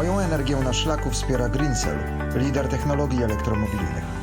Moją energię na szlaku wspiera Greencell, lider technologii elektromobilnych.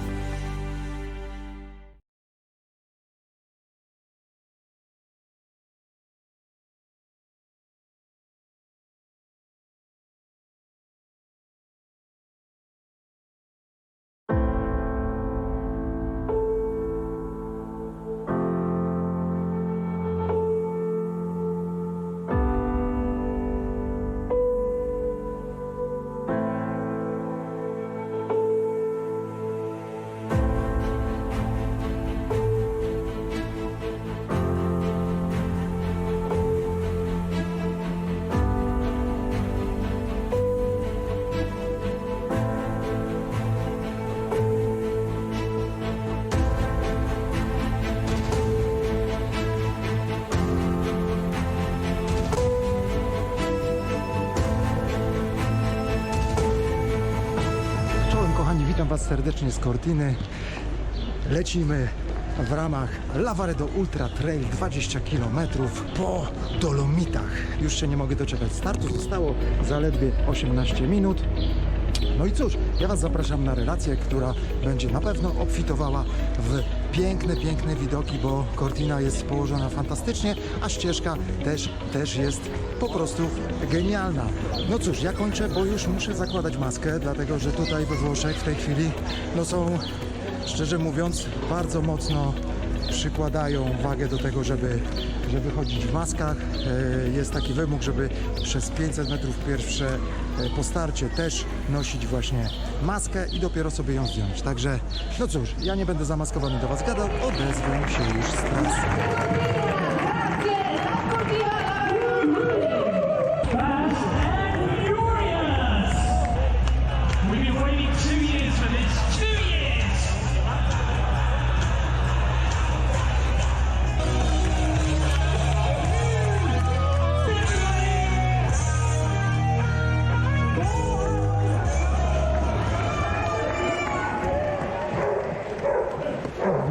Was serdecznie z Cortiny. Lecimy w ramach Lavaredo Ultra Trail 20 km po Dolomitach. Już się nie mogę doczekać startu, zostało zaledwie 18 minut. No i cóż, ja Was zapraszam na relację, która będzie na pewno obfitowała w piękne, piękne widoki, bo Cortina jest położona fantastycznie, a ścieżka też, też jest po prostu genialna. No cóż, ja kończę, bo już muszę zakładać maskę, dlatego że tutaj we Włoszech w tej chwili no są, szczerze mówiąc, bardzo mocno przykładają wagę do tego, żeby, żeby chodzić w maskach. E, Jest taki wymóg, żeby przez 500 metrów pierwsze e, po starcie też nosić właśnie maskę i dopiero sobie ją zdjąć. Także, no cóż, ja nie będę zamaskowany do Was gadał, odezwę się już z trasy.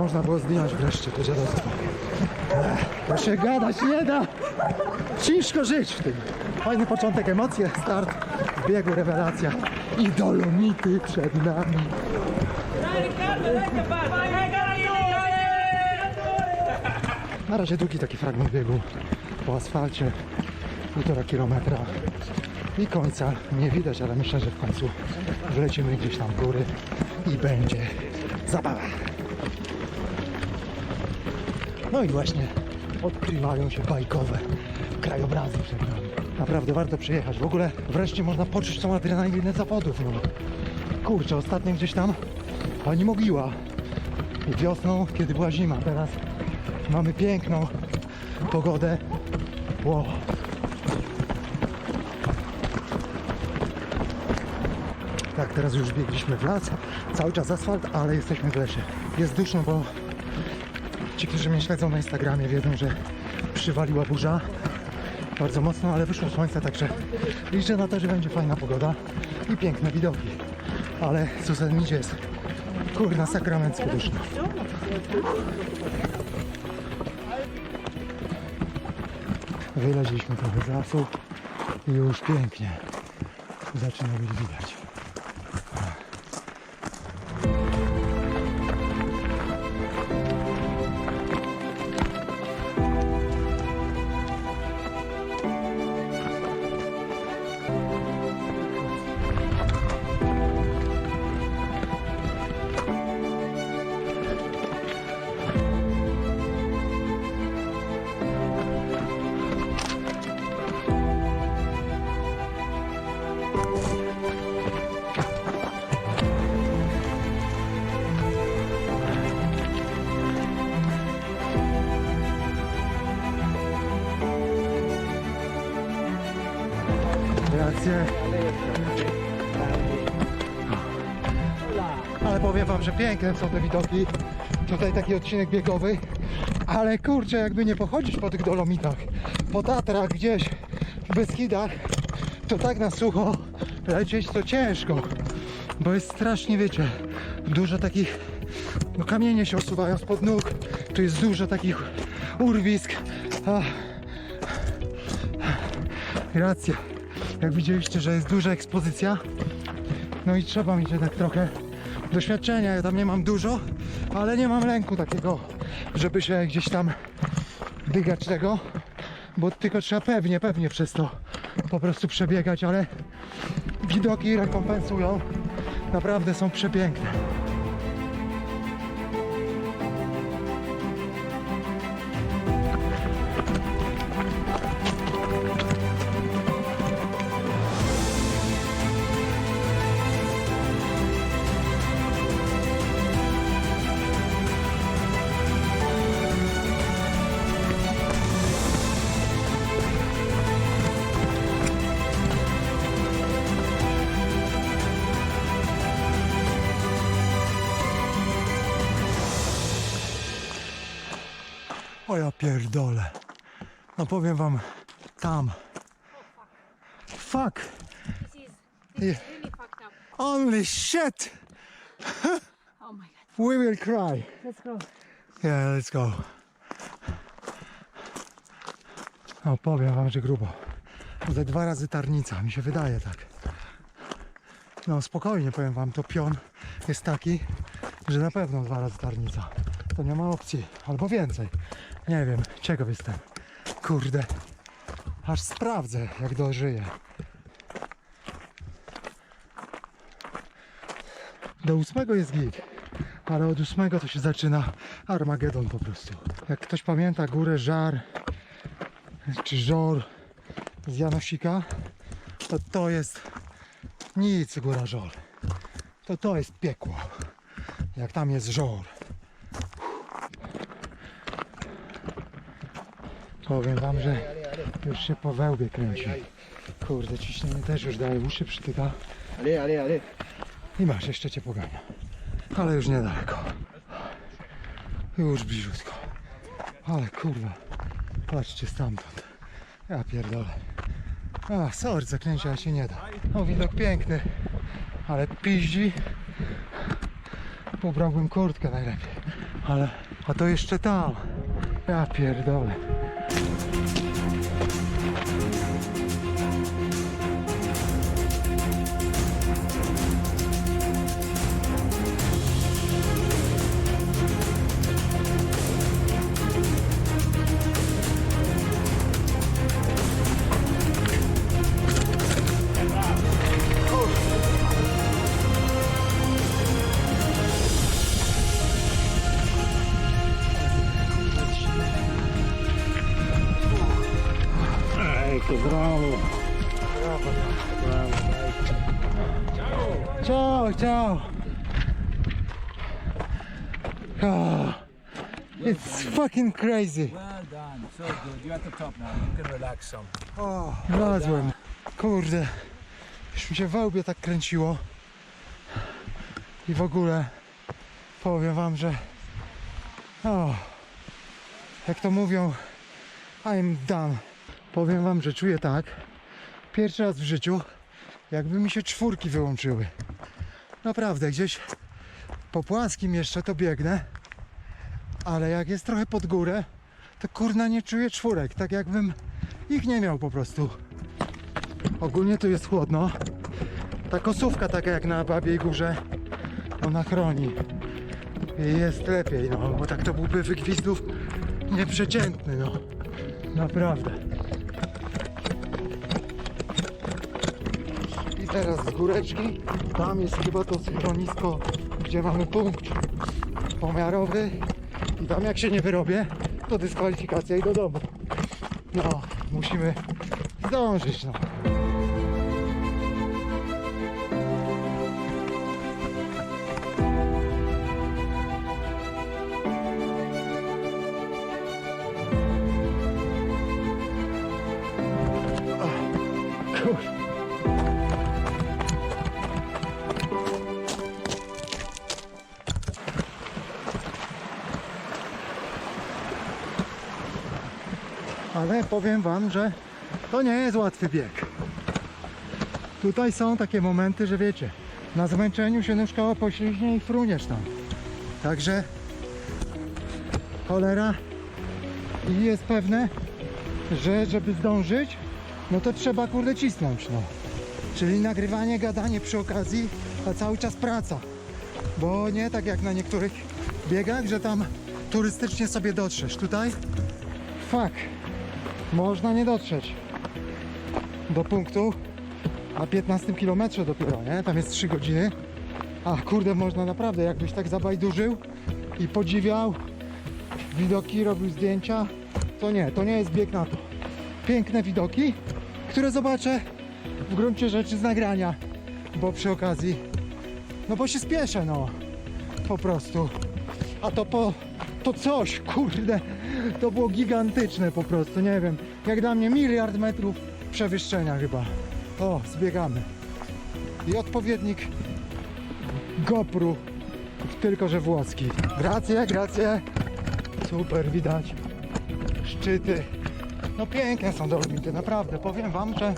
Można było zdjąć wreszcie to dziadostwo. To się gadać nie da! Ciężko żyć w tym. Fajny początek, emocje, start, w biegu rewelacja i dolomity przed nami. Na razie długi taki fragment biegu po asfalcie, półtora kilometra i końca nie widać, ale myślę, że w końcu wlecimy gdzieś tam góry i będzie zabawa. No i właśnie odkrywają się bajkowe krajobrazy przed nami. Naprawdę warto przyjechać. W ogóle wreszcie można poczuć tą adrenalinę zawodów. No. Kurczę, ostatnio gdzieś tam pani mogiła. Wiosną, kiedy była zima. Teraz mamy piękną pogodę. Wow. Tak, teraz już biegliśmy w las. Cały czas asfalt, ale jesteśmy w lesie. Jest duszno, bo Ci, którzy mnie śledzą na Instagramie wiedzą, że przywaliła burza bardzo mocno, ale wyszło słońce, także liczę na to, że będzie fajna pogoda i piękne widoki. Ale nimi jest? Kurna, sakrament duszno. Wyleźliśmy trochę z lasu i już pięknie zaczyna być widać. Reakcje. Ale powiem wam, że piękne są te widoki. Tutaj taki odcinek biegowy. Ale kurczę, jakby nie pochodzić po tych dolomitach, po Tatrach gdzieś, w Beskidach, to tak na sucho lecieć to ciężko. Bo jest strasznie, wiecie, dużo takich, no kamienie się osuwają spod nóg. Tu jest dużo takich urwisk. Ach. Racja. Jak widzieliście, że jest duża ekspozycja. No i trzeba mieć jednak trochę doświadczenia. Ja tam nie mam dużo, ale nie mam lęku takiego, żeby się gdzieś tam dygać tego, bo tylko trzeba pewnie, pewnie przez to po prostu przebiegać, ale widoki rekompensują. Naprawdę są przepiękne. O ja pierdolę. No powiem wam, tam. Fuck. This is, this Yeah. is really fucked up. Only shit. Oh my god. We will cry. Let's go. Yeah, let's go. No powiem wam, że grubo. Ze dwa razy tarnica, mi się wydaje tak. No spokojnie powiem wam, to pion jest taki, że na pewno dwa razy tarnica. To nie ma opcji, albo więcej. Nie wiem, ciekaw jestem. Kurde. Aż sprawdzę, jak dożyję. Do ósmego jest git, ale od ósmego to się zaczyna Armagedon po prostu. Jak ktoś pamięta górę Żar czy Żor z Janosika, to to jest nic góra Żor. To to jest piekło. Jak tam jest Żor. Powiem wam, że już się po wełbie kręci. Kurde, ciśnienie też już daje, uszy przytyka. Allez, allez, allez. I masz, jeszcze cię pogania. Ale już niedaleko. Już bliżutko. Ale kurwa. Patrzcie stamtąd. Ja pierdolę. A, sorry, zaklęcia się nie da. O, widok piękny. Ale piździ. Ubrałbym kurtkę najlepiej. Ale, a to jeszcze tam. Ja pierdolę. Ciao, ciao. Ah, it's fucking crazy. Well done. So good. You're at the top now. You can relax some. O, wlazłem. Kurde. Już mi się we łbie tak kręciło. I w ogóle powiem wam, że o, jak to mówią I'm done. Powiem wam, że czuję tak pierwszy raz w życiu jakby mi się czwórki wyłączyły. Naprawdę, gdzieś po płaskim jeszcze to biegnę, ale jak jest trochę pod górę, to kurna nie czuję czwórek, tak jakbym ich nie miał po prostu. Ogólnie tu jest chłodno. Ta kosówka taka jak na Babiej Górze, ona chroni. I jest lepiej, no, bo tak to byłby wygwizdów nieprzeciętny, no. Naprawdę. Teraz z góreczki, tam jest chyba to schronisko, gdzie mamy punkt pomiarowy. I tam jak się nie wyrobię, to dyskwalifikacja i do domu. No, musimy zdążyć, no. Kur- Ale powiem wam, że to nie jest łatwy bieg. Tutaj są takie momenty, że wiecie, na zmęczeniu się nóżka opośliźnie i fruniesz tam. Także cholera i jest pewne, że żeby zdążyć, no to trzeba kurde cisnąć, no. Czyli nagrywanie, gadanie przy okazji, a cały czas praca. Bo nie tak jak na niektórych biegach, że tam turystycznie sobie dotrzesz. Tutaj, fuck, można nie dotrzeć do punktu na 15 kilometrze dopiero, nie? Tam jest 3 godziny. A kurde, można naprawdę, jakbyś tak zabajdurzył i podziwiał widoki, robił zdjęcia, to nie, to nie jest bieg na to. Piękne widoki, które zobaczę w gruncie rzeczy z nagrania, bo przy okazji, no bo się spieszę, no, po prostu. A to po, to coś, kurde, to było gigantyczne po prostu, nie wiem, jak dla mnie miliard metrów przewyższenia chyba. O, zbiegamy. I odpowiednik GoPru, tylko że włoski. Gracje, gracje. Super, widać. Szczyty. No piękne są Dolomity, naprawdę. Powiem wam, że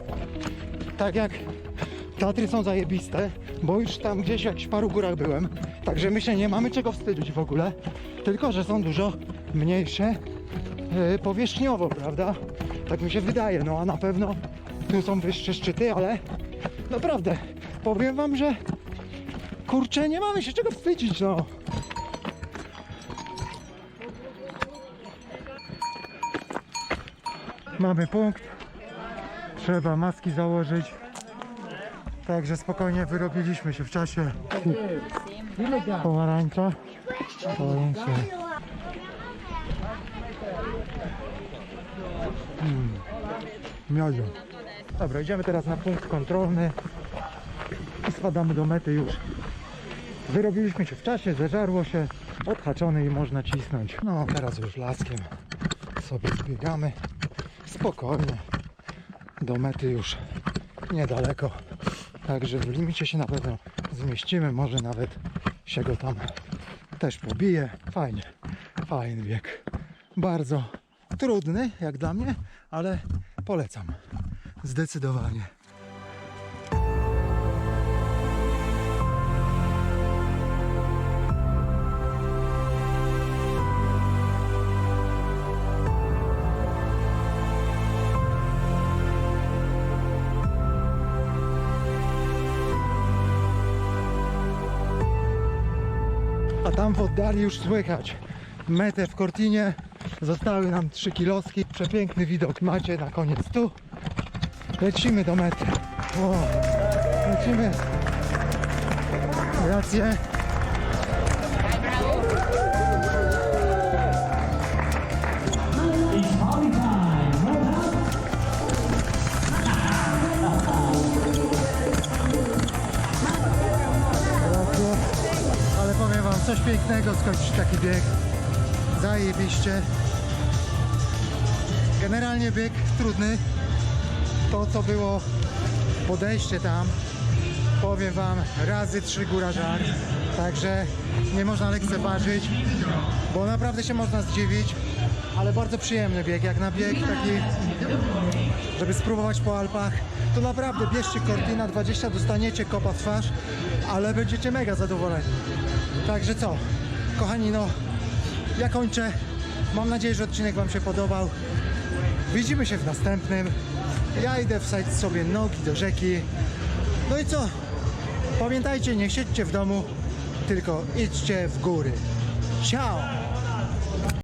tak jak Tatry są zajebiste, bo już tam gdzieś w paru górach byłem. Także my się nie mamy czego wstydzić w ogóle. Tylko, że są dużo mniejsze powierzchniowo, prawda? Tak mi się wydaje. No a na pewno tu są wyższe szczyty, ale naprawdę powiem wam, że kurczę, nie mamy się czego wstydzić, no. Mamy punkt. Trzeba maski założyć. Także spokojnie wyrobiliśmy się w czasie. Pomarańcza. Pomarańcza. Miodzio. Dobra, idziemy teraz na punkt kontrolny i spadamy do mety już. Wyrobiliśmy się w czasie, zeżarło się, odhaczony i można cisnąć. No, teraz już laskiem sobie zbiegamy spokojnie. Do mety już niedaleko. Także w limicie się na pewno zmieścimy, może nawet się go tam też pobije. Fajnie, fajny bieg. Bardzo trudny jak dla mnie, ale polecam. Zdecydowanie. A tam w oddali już słychać metę w Cortinie. Zostały nam 3 kiloski. Przepiękny widok macie na koniec tu. Lecimy do mety. O, lecimy. Rację. Ale powiem wam, coś pięknego skończyć taki bieg. Zajebiście. Generalnie bieg trudny. To co było podejście tam, powiem wam, razy trzy góra żar. Także nie można lekceważyć, bo naprawdę się można zdziwić. Ale bardzo przyjemny bieg, jak na bieg taki żeby spróbować po Alpach, to naprawdę bierzcie Cortina 20, dostaniecie kopa w twarz, ale będziecie mega zadowoleni. Także co, kochani, no ja kończę. Mam nadzieję, że odcinek Wam się podobał. Widzimy się w następnym. Ja idę wsadzić sobie nogi do rzeki. No i co? Pamiętajcie, nie siedźcie w domu, tylko idźcie w góry. Ciao!